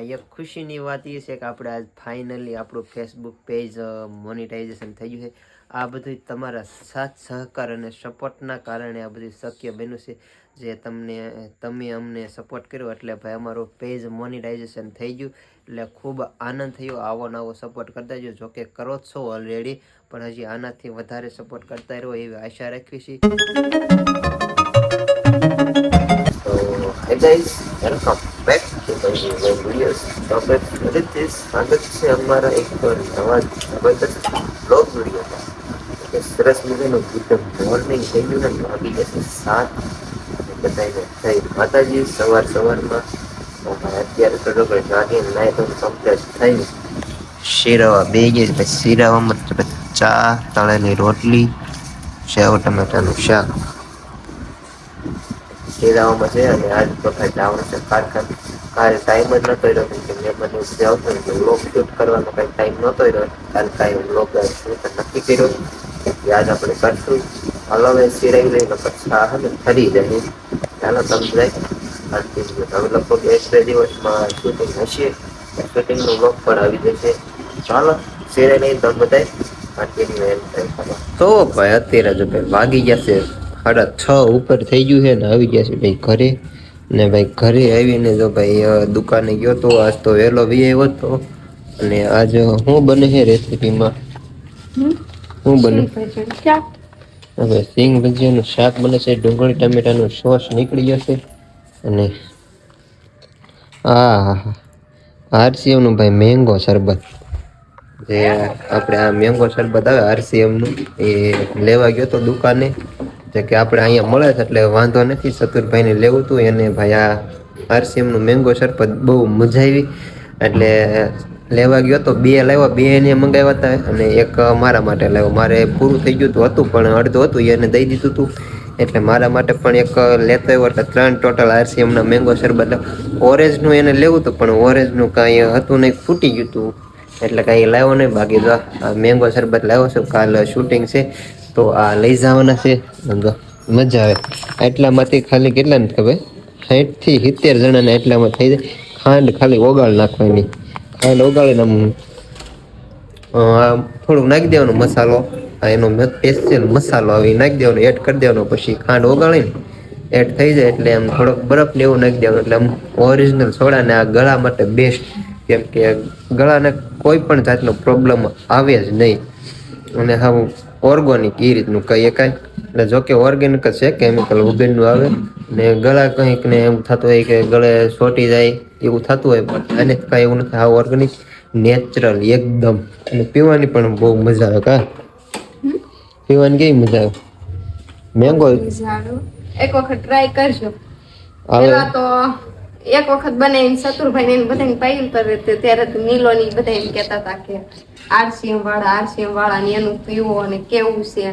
એક ખુશીની વાત એ છે કે આપણે આજ ફાઇનલી આપણું ફેસબુક પેજ મોનિટાઇઝેશન થઈ ગયું છે. આ બધું તમારા સાથ સહકાર અને સપોર્ટના કારણે આ બધું શક્ય બન્યું છે. જે તમને, તમે અમને સપોર્ટ કર્યો એટલે ભાઈ અમારું પેજ મોનિટાઇઝેશન થઈ ગયું. એટલે ખૂબ આનંદ થયો. આવો નવો સપોર્ટ કરતા જો જોકે કરો જ છો ઓલરેડી પણ હજી આનાથી વધારે સપોર્ટ કરતા રહો એવી આશા રાખવી છે. તો welcome back to my new videos તો આપણે ફરીથી સ્વાગત છે અમારા એક નવા જબરદસ્ત બ્લોગ વિડીયોમાં કે સરસ મજાનું ગુડ મોર્નિંગ થઈ ગયું ને વાગી જશે સાત બધાને થઈ માતાજી સવાર સવારમાં તો ભાઈ અત્યારે તો ડોક્ટર જાગીને નાય તો કમ્પ્લીટ થઈ શીરવા બે ગઈ પછી શીરવામાં પછી ચા તળેલી રોટલી સેવ ટમેટાનું શાક શીરાવામાં છે અને આજ તો કાંઈ જવાનું છે કારખાને કાલે ટાઈમ જ નતો રહ્યો કેમ કે મેં મને જે આવતો ને વ્લોગ શૂટ કરવાનો કાંઈ ટાઈમ નતો રહ્યો કાલે કાંઈ વ્લોગ શૂટ નક્કી કર્યો. કે આજ આપણે કરશું. હાલો હવે સિરાઈ લઈને પછી આ હે ને ફરી જાય ચાલો તમે જાય. કન્ટિન્યુ હવે લગભગ એક બે દિવસમાં શૂટિંગ હશે. શૂટિંગનો વ્લોગ પણ આવી જશે. ચાલો, સિરાઈ લઈને તમે બધા કન્ટિન્યુ એમ થાય તો ભાઈ, અત્યારે જો ભાઈ વાગી જશે સાડા છ ઉપર થઈ ગયું છે ને આવી ગયા છે ભાઈ ઘરે. ને ભાઈ ઘરે આવીને જો ભાઈ દુકાને ગયો તો આજ તો વહેલો વી આવ્યો હતો અને આજ શું બને છે રેસીપીમાં? શું બને? હવે સિંગ ભજીયાનું શાક બને છે ડુંગળી ટમેટાનું સોસ નીકળી જશે. અને આ આરસીએમનું ભાઈ મેંગો શરબત. જે આપણે આ મેંગો શરબત આવે આરસીએમનું એ લેવા ગયો તો દુકાને. જે કે આપણે અહીંયા મળે છે એટલે વાંધો નથી. ચતુરભાઈને લેવું હતું એને ભાઈ આ આરસીએમનું મેંગો શરબત બહુ મજા આવી. એટલે લેવા ગયો તો બે લાવ્યા બે એને મંગાવ્યા હતા અને એક મારા માટે લાવ્યો મારે પૂરું થઈ ગયું હતું, પણ અડધું હતું એને દઈ દીધું હતું એટલે મારા માટે પણ એક લેતો આવ્યો. એટલે ત્રણ ટોટલ આરસીએમના મેંગો શરબત. ઓરેન્જનું એને લેવું હતું, પણ ઓરેન્જનું કાંઈ હતું નહીં, ફૂટી ગયું હતું એટલે કાંઈ લાવ્યો નહીં, બાકી જો આ મેંગો શરબત લાવ્યો છું. કાલ શૂટિંગ છે. તો આ લઈ જવાના છે. મજા આવે. એટલામાંથી ખાલી કેટલા ને ખબર? સાઠથી સિત્તેર જણાને એટલામાં થઈ જાય. ખાંડ ખાલી ઓગાળ નાખવાની. ખાંડ ઓગાળીને આમ થોડુંક નાખી દેવાનો મસાલો. આ એનો સ્પેશિયલ મસાલો આવી નાખી દેવાનો એડ કરી દેવાનો, પછી ખાંડ ઓગાળીને એડ થઈ જાય એટલે આમ થોડોક બરફ ને એવું નાખી દેવાનું. એટલે આમ ઓરિજિનલ સોડા ને આ ગળા માટે બેસ્ટ કેમ કે ગળાને કોઈ પણ જાતનો પ્રોબ્લેમ આવે જ નહીં. અને હા ઓર્ગોનિક એ રીતનું કહીએ કાંઈ. એટલે જોકે ઓર્ગેનિક જ છે કેમિકલ વગરનું આવે. ને ગળા કંઈક ને એવું થતું હોય કે ગળે સોટી જાય એવું થતું હોય પણ આને કાંઈ એવું નથી. હા ઓર્ગેનિક નેચરલ એકદમ. અને પીવાની પણ બહુ મજા આવે કા? પીવાની કેવી મજા આવે? મેંગો એક વખત ટ્રાય કરજો. હવે તો એક વખત બનાવીને શત્રુભાઈ ને બધાને પાયું કરે ત્યારે નીલો ની બધા એમ કહેતા હતા કે આરસીએમ વાળા આરસીએમ વાળા ને એનું પીવો અને કેવું છે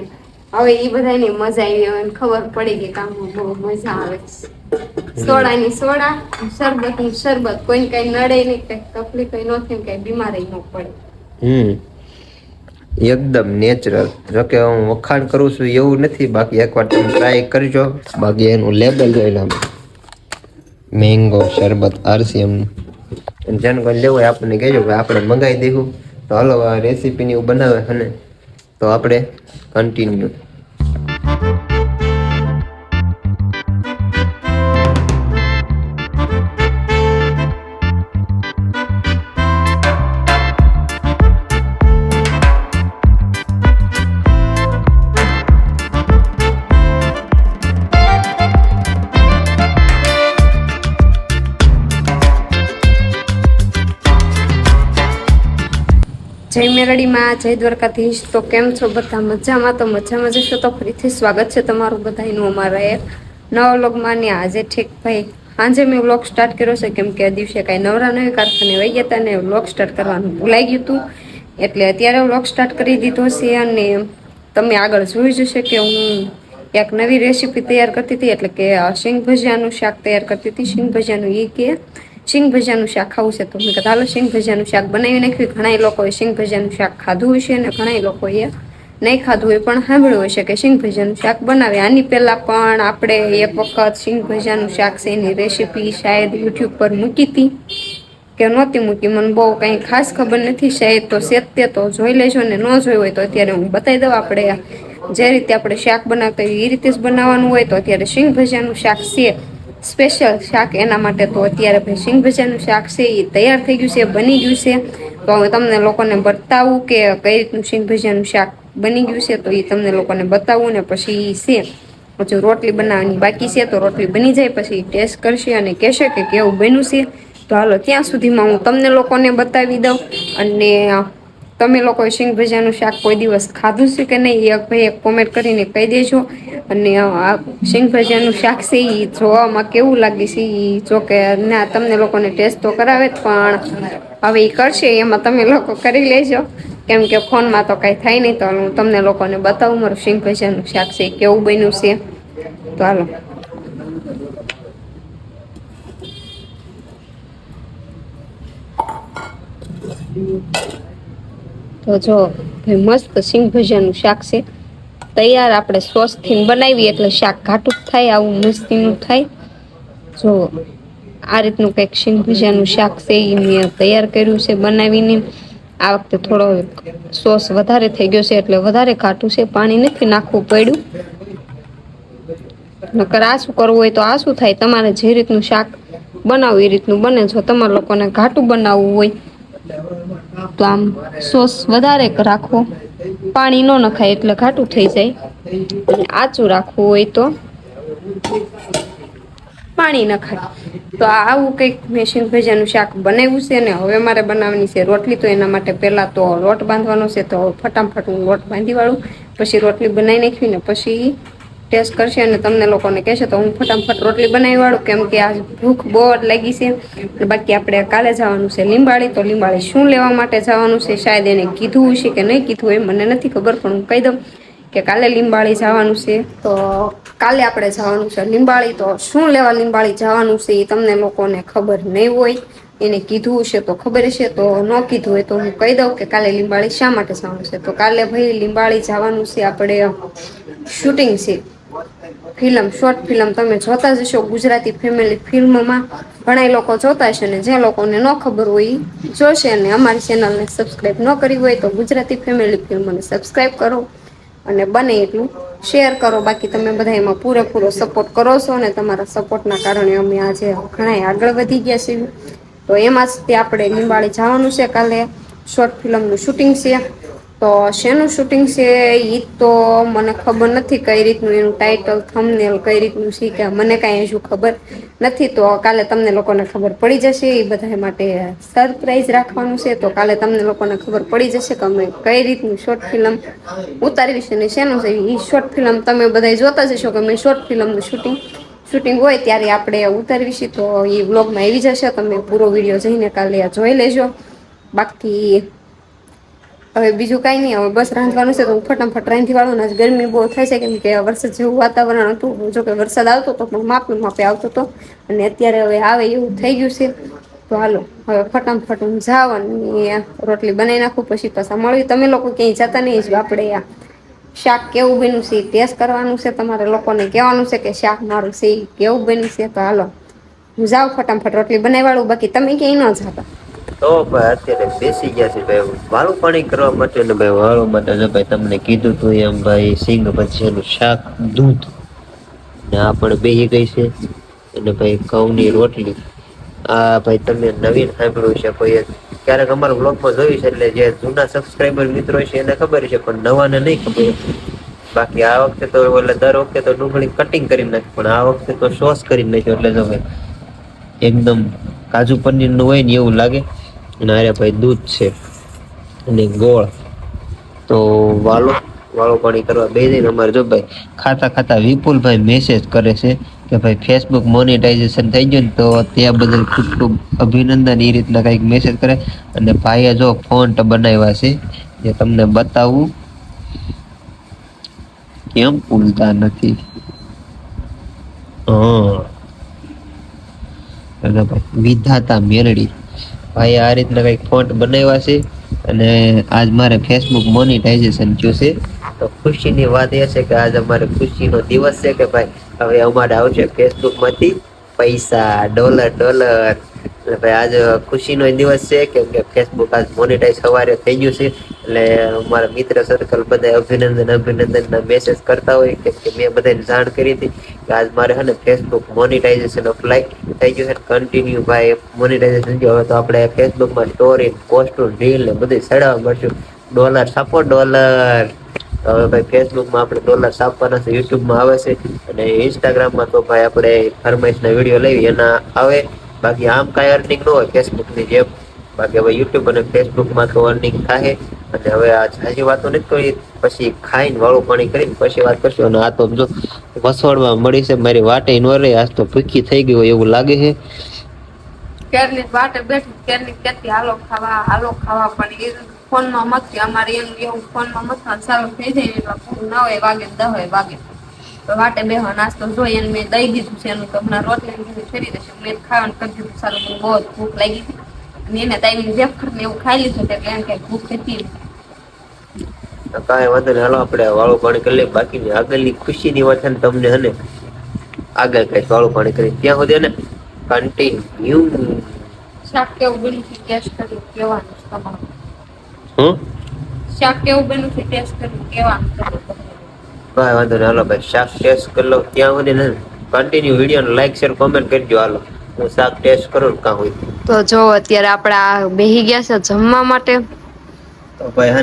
હવે એ બધાની મજા આવી હવે ખબર પડી કે કામ બહુ મજા આવે સોડાની સોડા શરબતની શરબત. કોઈને કઈ નડે નહીં કઈ તકલીફ કઈ ન થાય કઈ બીમારી ન પડે. એકદમ નેચરલ જોકે હું વખાણ કરું છું એવું નથી, બાકી એકવાર તમે ટ્રાય કરજો. બાકી એનું લેબલ જોઈ લો. મેંગો, શરબત આરસીએમ જેને કોઈ લેવું હોય આપણને કહેજો કે આપણે મંગાવી દઈશું તો હાલો, આ રેસીપીની બનાવે અને તો આપણે કન્ટિન્યુ જય જય દ્વારકાધીશ. તો કેમ છો બધા? મજામાં? તો મજામાં જશો તો ફરીથી સ્વાગત છે તમારું બધાનું અમારા એક નવા વ્લોગમાં. ને આજે ઠીક ભાઈ સાંજે મેં વ્લોગ સ્ટાર્ટ કર્યો છે. કેમ કે આ દિવસે કાંઈ નવરા નવી કારખાને વહી ગયા હતા અને વ્લોગ સ્ટાર્ટ કરવાનું ભૂલાઈ ગયું હતું. એટલે અત્યારે વ્લોગ સ્ટાર્ટ કરી દીધો છે અને તમે આગળ જોઈ જશે કે હું એક નવી રેસીપી તૈયાર કરતી હતી. એટલે કે શીંગ ભજીયાનું શાક તૈયાર કરતી હતી. શીંગ ભજીયાનું એ કે શીંગ ભજીયાનું શાક ખાવું છે તો મેં કીધું, હાલો શીંગ ભજીયાનું શાક બનાવી નાખ્યું. ઘણા લોકોએ શીંગ ભજીયાનું શાક ખાધું હશે અને ઘણા લોકોએ નહીં ખાધું હોય, પણ સાંભળ્યું હશે કે શીંગ ભજીયાનું શાક બનાવે. આની પહેલાં પણ આપણે એક વખત શીંગ ભજીયાનું શાક છે એની રેસીપી શાયદ યુટ્યુબ પર મૂકી હતી કે નહોતી મૂકી. મને બહુ કંઈ ખાસ ખબર નથી, શાયદ તો સેજ તે તો જોઈ લેજો ને ન જોઈ હોય તો અત્યારે હું બતાવી દઉં આપણે જે રીતે આપણે શાક બનાવતા હોય એ રીતે જ બનાવવાનું હોય તો અત્યારે શિંગ ભજીયાનું શાક છે. સ્પેશિયલ શાક એના માટે તો અત્યારે ભાઈ સિંગ ભજીયાનું શાક છે એ તૈયાર થઈ ગયું છે, બની ગયું છે. તો હવે તમને લોકોને બતાવું કે કઈ રીતનું સિંગ ભજીયાનું શાક બની ગયું છે, તો એ તમને લોકોને બતાવું ને પછી એ છે. હજુ રોટલી બનાવવાની બાકી છે, તો રોટલી બની જાય, પછી ટેસ્ટ કરશે અને કહેશે કે કેવું બન્યું છે. તો હાલો, ત્યાં સુધીમાં હું તમને લોકોને બતાવી દઉં અને તમે લોકોએ સિંગ ભજાનું શાક કોઈ દિવસ ખાધું છે કે નહીં એક ભાઈ એક કોમેન્ટ કરીને કહી દેજો. અને આ સિંગ ભજાનું શાક છે એ જોવામાં કેવું લાગે છે એ જો કે ના, તમને લોકોને ટેસ્ટ તો કરાવે પણ હવે એ કરશે, એમાં તમે લોકો કરી લેજો. કેમ કે ફોનમાં તો કાંઈ થાય નહીં, તો હું તમને લોકોને બતાવું મારું સિંગ ભજાનું શાક છે એ કેવું બન્યું છે. તો હાલો. તો જો ભાઈ મસ્ત સિંગ ભજીયાનું શાક છે. તૈયાર આપણે સોસથી બનાવીએ એટલે શાક ઘાટું થાય, આવું મસ્તીનું થાય. જો આ રીતનું કંઈક સિંગ ભજીયાનું શાક છે એ મેં તૈયાર કર્યું છે બનાવીને. આ વખતે થોડો સોસ વધારે થઈ ગયો છે એટલે વધારે ઘાટું છે, પાણી નથી નાખવું પડ્યું. નકર આ શું કરવું હોય તો આ શું થાય? તમારે જે રીતનું શાક બનાવવું, એ રીતનું બને. જો તમારા લોકોને ઘાટું બનાવવું હોય તો આમ સોસ વધારે રાખવો. પાણી ન નખાય એટલે ઘાટું થઈ જાય. આચું રાખવું હોય તો પાણી નખાય. તો આવું કંઈક મેં સિંગ શાક બનાવ્યું છે ને હવે મારે બનાવવાની છે રોટલી. તો એના માટે પહેલાં તો લોટ બાંધવાનો છે તો ફટાફટ હું લોટ બાંધી પછી રોટલી બનાવી નાખવી ને પછી ટેસ્ટ કરશે અને તમને લોકોને કહેશે તો હું ફટાફટ રોટલી બનાવી વાળું, કેમ કે આ ભૂખ બહુ જ લાગી છે. બાકી આપણે કાલે જવાનું છે લીંબાળી, તો લીંબાળી શું લેવા માટે જવાનું છે? શાયદ એને કીધું હશે કે નહીં કીધું એ મને નથી ખબર, પણ હું કહી દઉં કે કાલે લીંબાળી જવાનું છે. તો કાલે આપણે જવાનું છે લીંબાળી, તો શું લેવા લીંબાળી જવાનું છે એ તમને લોકોને ખબર નહીં હોય. એને કીધું હશે તો ખબર હશે તો ન કીધું હોય તો હું કહી દઉં કે કાલે લીંબાળી શા માટે જવાનું છે? તો કાલે ભાઈ લીંબાળી જવાનું છે, આપણે શૂટિંગ છે. ફિલ્મ, શોર્ટ ફિલ્મ તમે જોતા જ હશો. ગુજરાતી ફેમિલી ફિલ્મમાં ઘણા લોકો જોતા હશે ને જે લોકોને ન ખબર હોય જોશે અને અમારી ચેનલને સબસ્ક્રાઈબ ન કરી હોય તો ગુજરાતી ફેમિલી ફિલ્મને સબસ્ક્રાઈબ કરો અને બને એટલું શેર કરો. બાકી તમે બધા એમાં પૂરેપૂરો સપોર્ટ કરો છો અને તમારા સપોર્ટના કારણે અમે આજે ઘણા આગળ વધી ગયા છીએ. તો એમાં જ તે આપણે નિંબાળી જવાનું છે. કાલે શોર્ટ ફિલ્મનું શૂટિંગ છે. તો શેનું શૂટિંગ છે એ તો મને ખબર નથી કઈ રીતનું એનું ટાઇટલ થંબનેલ કઈ રીતનું છે કે મને કાંઈ હજુ ખબર નથી. તો કાલે તમને લોકોને ખબર પડી જશે એ બધા માટે સરપ્રાઈઝ રાખવાનું છે. તો કાલે તમને લોકોને ખબર પડી જશે કે અમે કઈ રીતનું શોર્ટ ફિલ્મ ઉતારવી છે ને શેનું છે. એ શોર્ટ ફિલ્મ તમે બધા જોતા જશો કે મેં શોર્ટ ફિલ્મનું શૂટિંગ શૂટિંગ હોય ત્યારે આપણે ઉતારવી તો એ વ્લોગમાં આવી જશે. તમે પૂરો વીડિયો જઈને કાલે જોઈ લેજો. બાકી હવે બીજું કાંઈ નહીં, હવે બસ રાંધવાનું છે તો હું ફટાફટ રાંધી વાળું ને ગરમી બહુ થાય છે, કેમ કે વરસાદ જેવું વાતાવરણ હતું. જો કે વરસાદ આવતો હતો પણ માપે માપે આવતો હતો અને અત્યારે હવે આવે એવું થઈ ગયું છે. તો હાલો, હવે ફટાફટ હું જાવ અને રોટલી બનાવી નાખું, પછી પાછા મળ્યું તમે લોકો ક્યાંય જતા નહીં જ આપણે આ શાક કેવું બન્યું છે ટેસ્ટ કરવાનું છે, તમારે લોકોને કહેવાનું છે કે શાક મારું છે કેવું બન્યું છે. તો હાલો, હું જાઉં ફટાફટ રોટલી બનાવી વાળું. બાકી તમે ક્યાંય ન જતા. તો ભાઈ અત્યારે બેસી ગયા છે ભાઈ. વાળું પાણી કરવા માટે ને ભાઈ વાળું માટે જો ભાઈ તમને કીધું તું એમ ભાઈ, સિંગ ભજીયાનું શાક, દૂધ. ને આ પણ બેહી ગઈ છે. અને ભાઈ ઘઉંની રોટલી. આ ભાઈ તમે નવીન સાંભળ્યું છે કોઈ ક્યારેક અમારા બ્લોગમાં જોયું છે એટલે જે જૂના સબસ્ક્રાઈબર મિત્રો છે એને ખબર છે, પણ નવાને નહીં ખબર. બાકી આ વખતે તો એટલે દર વખતે તો ડુંગળી કટિંગ કરી નાખી, પણ આ વખતે તો સોસ કરી નાખ્યો. એટલે જો ભાઈ, એકદમ કાજુ પનીરનું હોય ને એવું લાગે. અને ભાઈ દૂધ છે અને ગોળ. તો વાલો વાળો પાણી કરવા બે જઈને અમારે જો ભાઈ ખાતા ખાતા વિપુલભાઈ મેસેજ કરે છે કે ભાઈ ફેસબુક મોનેટાઇઝેશન થઈ ગયું તો ત્યાં બદલ ખૂબ ખૂબ અભિનંદન એ રીતના કંઈક મેસેજ કરે. અને ભાઈએ જો ફોન્ટ બનાવ્યા છે જે તમને બતાવું. કેમ ભૂલતા નથી? હા. વિધાતા મેરડી. ભાઈ આ રીતના કંઈક ફોન્ટ બનાવ્યા છે અને આજ મારે ફેસબુક મોનિટાઇઝેશન થયું તો ખુશીની વાત એ છે કે આજ અમારે ખુશીનો દિવસ છે કે ભાઈ, હવે અમારે આવશે ફેસબુકમાંથી પૈસા, ડોલર ડોલર. ભાઈ, આજ ખુશીનો દિવસ છે કેમ કે ફેસબુક આજ મોનિટાઇઝ સવારે થઈ ગયું છે. એટલે મારા મિત્ર સર્કલ બધા અભિનંદન અભિનંદન ના મેસેજ કરતા હોય કે મેં બધાને જાણ કરી હતી કે આજ મારે હે ને ફેસબુક મોનિટાઇઝેશન ઓફ લાઈક થઈ ગયું છે કન્ટિન્યુ ભાઈ મોનિટાઇઝેશન થયું. હવે તો આપણે ફેસબુકમાં સ્ટોરી પોસ્ટ રીલ ને બધું ચડાવવા મળશું ડોલર છાપો ડોલર હવે ભાઈ ફેસબુકમાં આપણે ડોલર છાપવાના છે યુટ્યુબમાં આવે છે. અને ઇન્સ્ટાગ્રામમાં તો ભાઈ આપણે ફરમાઈશના વીડિયો લઈ એના આવે. બાકી આમ કાંઈ અર્નિંગ ન હોય ફેસબુકની જેમ. બાકી હવે યુટ્યુબ અને ફેસબુકમાં તો અર્નિંગ થાય અને હવે આ સાચી વાતો નથી કરી પછી ખાઈને વાળું પાણી કરીને પછી વાત કરશું. અને આ તો જો વસવાડમાં મળી છે, મારી વાટે ન રહે, આજ તો ભૂખી થઈ ગઈ હોય એવું લાગે છે. ક્યારની વાટે બેઠી, ક્યારની કેતી હાલો ખાવા હાલો ખાવા, પણ એ ફોનમાં મથી અમારે એનું એવું ફોનમાં મથવા સારું થઈ જાય એટલે ફોન નવ વાગે દસ વાગે. તો વાટે બેહવા નાસ્તો જોઈ એને મેં દઈ દીધું છે, એનું તો હમણાં રોટલી ને બધું ફેરી દેશે મેં ખાવાનું કરી દીધું, સારું, બહુ ભૂખ લાગી હતી. અને એને તાઈની જેફ ને એવું ખાઈ લીધું, એટલે એમ કે ભૂખ હતી. કાંઈ વાંધો નહીં. હાલો આપણે વાળું પાણી કરી લઈએ. બાકીની આગળની ખુશીની વાત છે ને તમને હને આગળ કઈ વાળું પાણી કરી ત્યાં સુધી ને કન્ટિન્યુ શાક કેવું બન્યું છે? ટેસ્ટ કર્યું કેવાનું તમારું? હું શાક કેવું બન્યું છે? ટેસ્ટ કર્યું કેવાનું કાંઈ વાંધો નહીં. હાલો ભાઈ શાક ટેસ્ટ કરી લઉં ત્યાં સુધી ને continue video like share comment કરજો. હાલો હું શાક ટેસ્ટ કરું કાં હોય. તો જો અત્યારે આપડા બેહી ગયા છે જમવા માટે.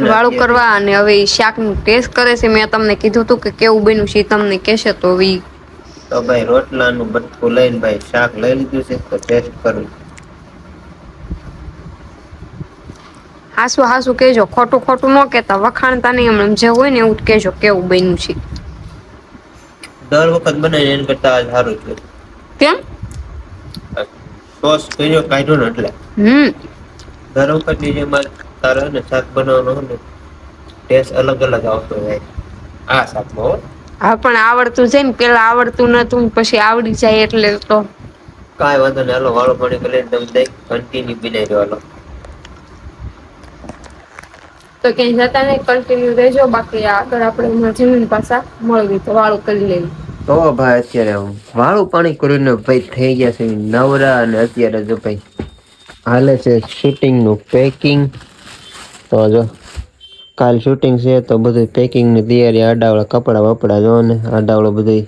વાળું કરવા અને હવે શાક શાકનું ટેસ્ટ કરે છે મેં તમને કીધું હતું કે કેવું બન્યું છે તમને કહેશે તો હવે તો ભાઈ રોટલાનું બટકું લઈને ભાઈ શાક લઈ લીધું છે તો ટેસ્ટ કરું. હાસુ હાસુ કહેજો ખોટું ખોટું ન કહેતા વખાણતા નહીં હમણાં જે હોય ને એવું કેજો કહેજો કેવું બન્યું છે. દર વખત બનાવીને એના કરતા આજ સારું છે. કેમ? સોસ કર્યો કાઢ્યો ને એટલે. હમ. દર વખતની જેમ આ અને શાક બનાવવાનો ને ટેસ્ટ અલગ અલગ આવતો હોય. આ શાકમાં હો. હા પણ આવડતું છે ને પેલા આવડતું નતું પછી આવડી જાય એટલે તો. કાંઈ વાંધો નહીં હાલો વાળો પાણી કરીને તમે દઈ કન્ટિન્યુ બનાવી દો હાલો. તો ક્યાંય જતા નહીં કન્ટિન્યુ રહેજો બાકી આગળ આપણે હમણાં જમીન પાછા મળવી તો વાળું કરી લેવી તો ભાઈ અત્યારે વાળું પાણી કરીને ભાઈ થઈ ગયા છે નવરા અને અત્યારે જો ભાઈ હાલે છે શૂટિંગનું પેકિંગ તો જો, કાલ શૂટિંગ છે તો બધું પેકિંગની તૈયારી આડાવડા કપડાં વપડા જો ને આડાવડું બધું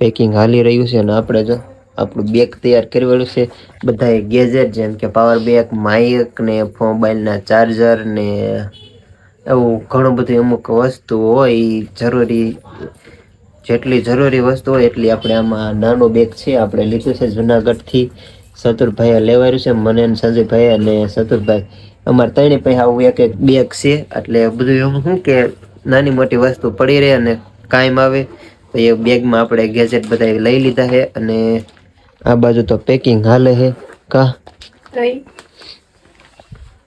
પેકિંગ હાલી રહ્યું છે અને આપણે જો આપણું બેગ તૈયાર કરેલું છે. બધા ગેજેટ જેમ કે પાવર બેક માઇક ને મોબાઈલના ચાર્જર ને, એવું ઘણું બધું અમુક વસ્તુ હોય જરૂરી, જેટલી જરૂરી વસ્તુ હોય એટલી આપણે આમાં નાનો બેગ છે, આપણે લીધું છે જુનાગઢથી. સતુરભાઈએ લેવાયું છે, મને અને સંજયભાઈ અને સતુરભાઈ અમારે ત્રણે પાસે આવું એક એક બેગ છે. એટલે બધું એમ શું કે નાની મોટી વસ્તુ પડી રહે અને કાયમ આવે. તો એ બેગમાં આપણે ગેજેટ બધા લઈ લીધા છે અને આ બાજુ તો પેકિંગ હાલે છે. કા?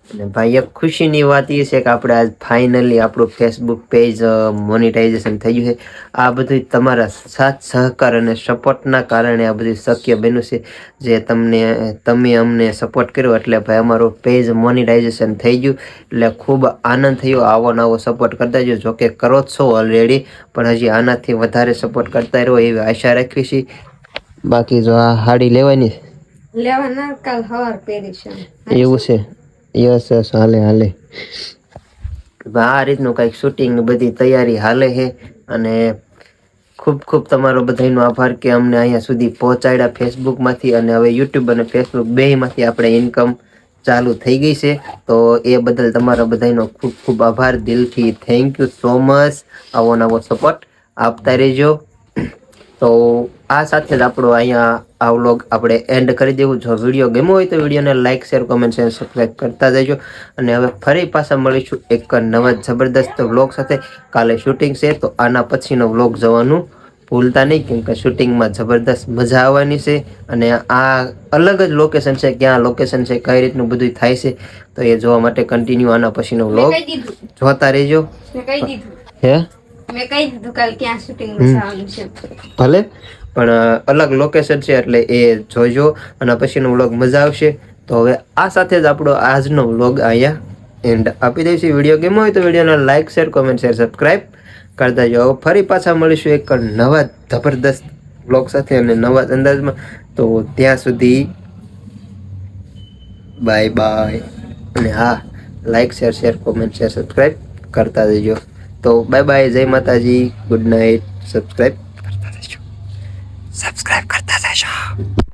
અને ભાઈ એક ખુશીની વાત એ છે કે આપણે આજ ફાઇનલી આપણું ફેસબુક પેજ મોનિટાઇઝેશન થઈ ગયું છે. આ બધું તમારા સાથ સહકાર અને સપોર્ટના કારણે આ બધું શક્ય બન્યું છે. જે તમને તમે અમને સપોર્ટ કર્યો એટલે ભાઈ અમારું પેજ મોનિટાઇઝેશન થઈ ગયું. એટલે ખૂબ આનંદ થયો. આવો નવો સપોર્ટ કરતા જો જોકે કરો જ છો ઓલરેડી પણ હજી આનાથી વધારે સપોર્ટ કરતા રહો એવી આશા રાખવી છે બાકી જો આ હાડી લેવાની? લેવાના કાલ હવાર પહેરી છે. એવું છે. યસ યસ હાલે હાલે. આ રીતનું કંઈક શૂટિંગ બધી તૈયારી હાલે છે અને ખૂબ ખૂબ તમારો બધાનો આભાર કે અમને અહીંયા સુધી પહોંચાડ્યા ફેસબુકમાંથી અને હવે યુટ્યુબ અને ફેસબુક બેમાંથી આપણે ઇન્કમ ચાલુ થઈ ગઈ છે. તો એ બદલ તમારા બધાનો ખૂબ ખૂબ આભાર. દિલથી થેન્ક યુ સો મચ આવો નવો સપોર્ટ આપતા રહેજો. તો આ સાથે જ આપણો અહીંયા આ વ્લોગ આપણે એન્ડ કરી દેવું. જો વીડિયો ગમ્યો હોય તો વિડીયોને like share comment share subscribe કરતા જજો. અને હવે ફરી પાછા મળીશું એક નવા જબરદસ્ત વ્લોગ સાથે. કાલે શૂટિંગ છે તો આના પછીનો વ્લોગ જવાનું ભૂલતા નહીં કેમ કે શૂટિંગમાં જબરદસ્ત મજા આવવાની છે. અને આ અલગ જ લોકેશન છે ક્યાં લોકેશન છે કઈ રીતનું બધું થાય છે તો એ જોવા માટે કન્ટિન્યુ આના પછીનો વ્લોગ. જોતા રહેજો. હે? મેં કહી દીધું કાલ ક્યાં શૂટિંગ ભલે. પણ અલગ લોકેશન છે એટલે એ જોજો અને પછીનો વ્લોગ મજા આવશે. તો હવે આ સાથે જ આપણો આજનો વ્લોગ અહીંયા એન્ડ આપી દઈશું. વીડિયો ગેમ હોય તો વિડીયોને like share comment share subscribe કરતા જાઓ ફરી પાછા મળીશું એક નવા જબરદસ્ત વ્લોગ સાથે અને નવા અંદાજમાં. તો ત્યાં સુધી બાય બાય અને હા like share share comment share subscribe કરતા જજો. તો બાય બાય જય માતાજી. ગુડ નાઇટ સબસ્ક્રાઈબ સબસ્ક્રાઈબ કરતા જજો.